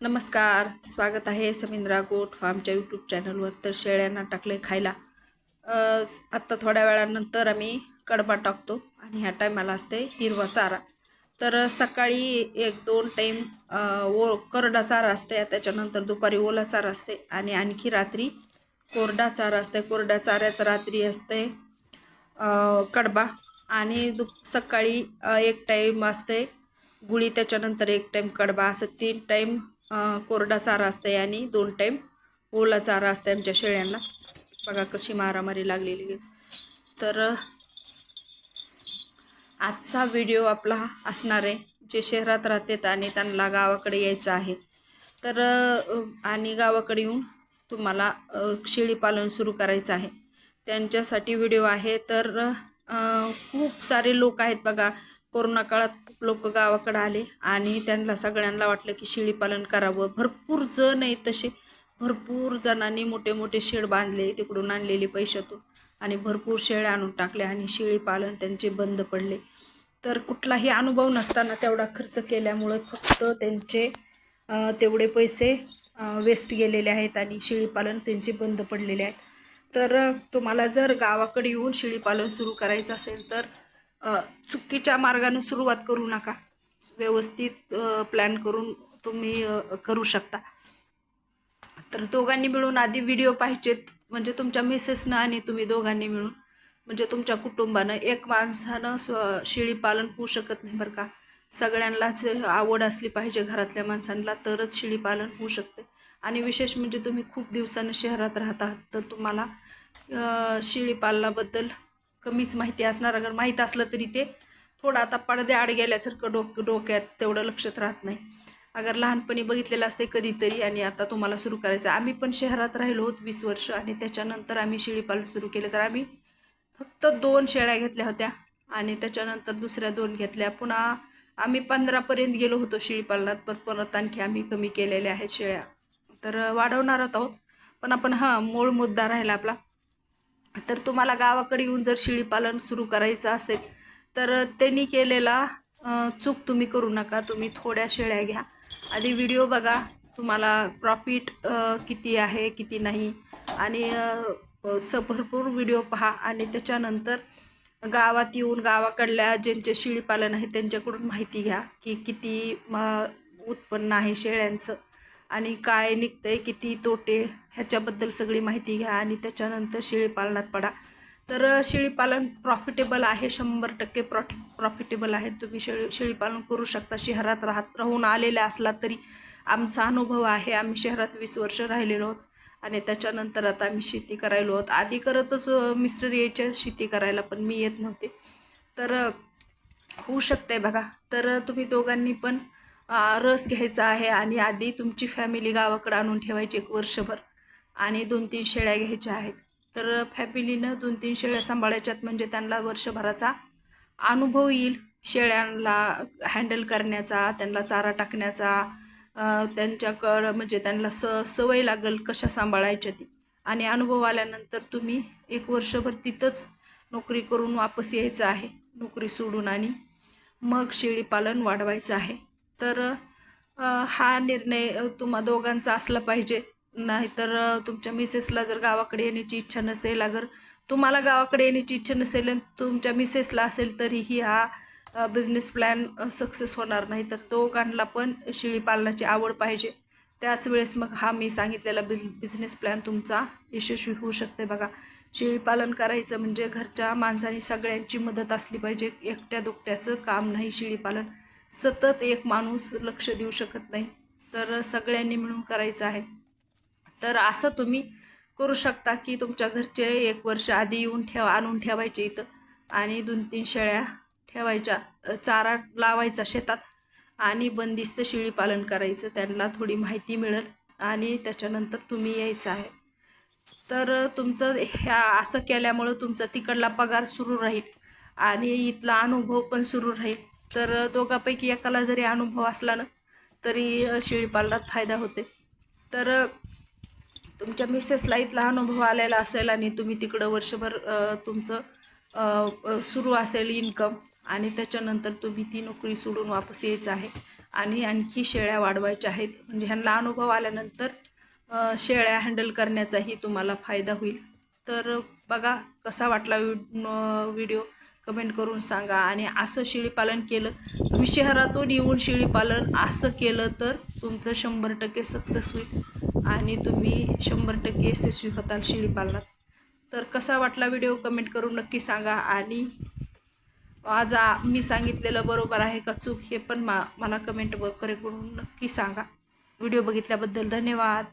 नमस्कार स्वागत आहे समिंद्रा गोट फार्मच्या यूट्यूब चॅनलवर तर शेळ्यांना टाकले खायला. आत्ता थोड्या वेळानंतर आम्ही कडबा टाकतो आणि ह्या टायमाला असते हिरवा चारा. तर सकाळी एक दोन टाईम ओ करडा चारा असते त्याच्यानंतर दुपारी ओला चारा असते आणि आणखी रात्री कोरडा चारा असते. कोरड्या चाऱ्यात रात्री असते कडबा आणि दु सकाळी एक टाईम असते गुळी त्याच्यानंतर एक टाईम कडबा असं तीन टाईम कोरडा चारा असते आणि दोन टाईम ओला चारा असते आमच्या शेळ्यांना. बघा कशी मारामारी लागलेली तर आजचा व्हिडिओ आपला असणार आहे. जे शहरात राहतात आणि त्यांना गावाकडे यायचं आहे. तर आणि गावाकडे येऊन तुम्हाला शेळीपालन सुरू करायचं आहे. त्यांच्यासाठी व्हिडिओ आहे. तर खूप सारे लोक आहेत बघा. कोरोना काळात खूप लोक गावाकडे आले आणि त्यांना सगळ्यांना वाटलं की शेळीपालन करावं. भरपूर जण आहेत तसे. भरपूर जणांनी मोठे मोठे शेड बांधले तिकडून आणलेले पैशातून आणि भरपूर शेळ्या आणून टाकले आणि शेळीपालन त्यांचे बंद पडले. तर कुठलाही अनुभव नसताना तेवढा खर्च केल्यामुळे फक्त त्यांचे तेवढे पैसे वेस्ट गेलेले आहेत आणि शेळीपालन त्यांचे बंद पडलेले आहेत. तर तुम्हाला जर गावाकडे येऊन शेळीपालन सुरू करायचं असेल तर चुकीच्या मार्गाने सुरुवात करू नका. व्यवस्थित प्लॅन करून तुम्ही करू शकता. तर दोघांनी मिळून आधी व्हिडिओ पाहिजेत. म्हणजे तुमच्या मिसेसनं आणि तुम्ही दोघांनी मिळून. म्हणजे तुमच्या कुटुंबानं एक माणसानं स्व शेळी पालन होऊ शकत नाही बरं का. सगळ्यांनाच आवड असली पाहिजे घरातल्या माणसांना तरच शेळी पालन होऊ शकते. आणि विशेष म्हणजे तुम्ही खूप दिवसानं शहरात राहता तर तुम्हाला शेळी पालनाबद्दल कमीच माहिती असणार. अगर माहीत असलं तरी ते थोडं आता पडदे आड गेल्यासारखं डोक डोक्यात तेवढं लक्षात राहत नाही. अगर लहानपणी बघितलेलं असते कधीतरी आणि आता तुम्हाला सुरू करायचं. आम्ही पण शहरात राहिलो होत वीस वर्ष आणि त्याच्यानंतर आम्ही शेळीपालन सुरू केले. तर आम्ही फक्त दोन शेळ्या घेतल्या होत्या आणि त्याच्यानंतर दुसऱ्या दोन घेतल्या. पुन्हा आम्ही पंधरापर्यंत गेलो होतो शेळीपालनात पण परत आणखी आम्ही कमी केलेल्या आहेत शेळ्या. तर वाढवणार आहोत. पण आपण हां मूळ मुद्दा राहिला आपला. तर तुम्हाला गावाकडे येऊन जर शेळीपालन सुरू करायचं असेल तर त्यांनी केलेला चूक तुम्ही करू नका. तुम्ही थोड्या शेळ्या घ्या. आधी व्हिडिओ बघा तुम्हाला प्रॉफिट किती आहे किती नाही. आणि स भरपूर व्हिडिओ पहा. आणि त्याच्यानंतर गावात येऊन गावाकडल्या ज्यांचे शेळीपालन आहे त्यांच्याकडून माहिती घ्या की किती म, उत्पन्न आहे शेळ्यांचं. आणि काय निघतंय किती तोटे ह्याच्याबद्दल सगळी माहिती घ्या आणि त्याच्यानंतर शेळीपालनात पडा. तर शेळीपालन प्रॉफिटेबल आहे शंभर टक्के प्रॉफि प्रॉफिटेबल आहे. तुम्ही शेळी शेळीपालन करू शकता शहरात राहत राहून आलेला असला तरी. आमचा अनुभव आहे आम्ही शहरात वीस वर्ष राहिलेलो आहोत आणि त्याच्यानंतर आता आम्ही शेती करायलो आहोत. आधी करतच मिस्टर यायच्या शेती करायला पण मी येत नव्हते. तर होऊ शकते बघा. तर तुम्ही दोघांनी पण रस घ्यायचा आहे आणि आधी तुमची फॅमिली गावाकडे आणून ठेवायची एक वर्षभर आणि दोन तीन शेळ्या घ्यायच्या आहेत. तर फॅमिलीनं दोन तीन शेळ्या सांभाळायच्यात म्हणजे त्यांना वर्षभराचा अनुभव येईल. शेळ्यांना हँडल करण्याचा त्यांना चारा टाकण्याचा त्यांच्याकडं म्हणजे त्यांना स सवय लागेल कशा सांभाळायच्या ती. आणि अनुभव आल्यानंतर तुम्ही एक वर्षभर तिथंच नोकरी करून वापस यायचं आहे. नोकरी सोडून आणि मग शेळीपालन वाढवायचं आहे. तर हा निर्णय तुम्हा दोघांचा असला पाहिजे. नाहीतर तुमच्या मिसेसला जर गावाकडे येण्याची इच्छा नसेल अगर तुम्हाला गावाकडे येण्याची इच्छा नसेल आणि तुमच्या मिसेसला असेल तरीही हा बिझनेस प्लॅन सक्सेस होणार नाही. तर दोघांना पण शेळीपालनाची आवड पाहिजे. त्याच वेळेस मग हा मी सांगितलेला बिज बिझनेस प्लॅन तुमचा यशस्वी होऊ शकते बघा. शेळीपालन करायचं म्हणजे घरच्या माणसांनी सगळ्यांची मदत असली पाहिजे. एकट्या दुकट्याचं काम नाही शेळीपालन सतत एक माणूस लक्ष देऊ शकत नाही. तर सगळ्यांनी मिळून करायचं आहे. तर असं तुम्ही करू शकता की तुमच्या घरचे एक वर्ष आधी येऊन ठेवा आणून ठेवायचे इथं. आणि दोन तीन शेळ्या ठेवायच्या चारा लावायचा शेतात. आणि बंदिस्त शेळी पालन करायचं त्यांना थोडी माहिती मिळेल. आणि त्याच्यानंतर तुम्ही यायचं आहे. तर तुमचं ह्या असं केल्यामुळं तुमचा तिकडला पगार सुरू राहील. आणि इथला अनुभव पण सुरू राहील. तर दोघापैकी एकाला जरी अनुभव असला ना तरी शेळीपालनात फायदा होते. तर तुमच्या मिसेसला इथला अनुभव आलेला असेल आणि तुम्ही तिकडं वर्षभर तुमचं सुरू असेल इन्कम आणि त्याच्यानंतर तुम्ही ती नोकरी सोडून वापस यायचं आहे आणि आणखी शेळ्या वाढवायच्या आहेत. म्हणजे ह्यांना अनुभव आल्यानंतर शेळ्या हँडल करण्याचाही तुम्हाला फायदा होईल. तर बघा कसा वाटला व्हि- न- व्हिडिओ कमेंट करून सांगा आणि असं शेळीपालन केलं. तुम्ही शहरातून येऊन शेळीपालन असं केलं तर तुमचं शंभर टक्के सक्सेस होईल आणि तुम्ही शंभर टक्के यशस्वी होताल शेळीपालनात. तर कसा वाटला व्हिडिओ कमेंट करून नक्की सांगा आणि आज मी सांगितलेलं बरोबर आहे का चूक हे पण मा मला कमेंट वगैरे करून नक्की सांगा. व्हिडिओ बघितल्याबद्दल धन्यवाद.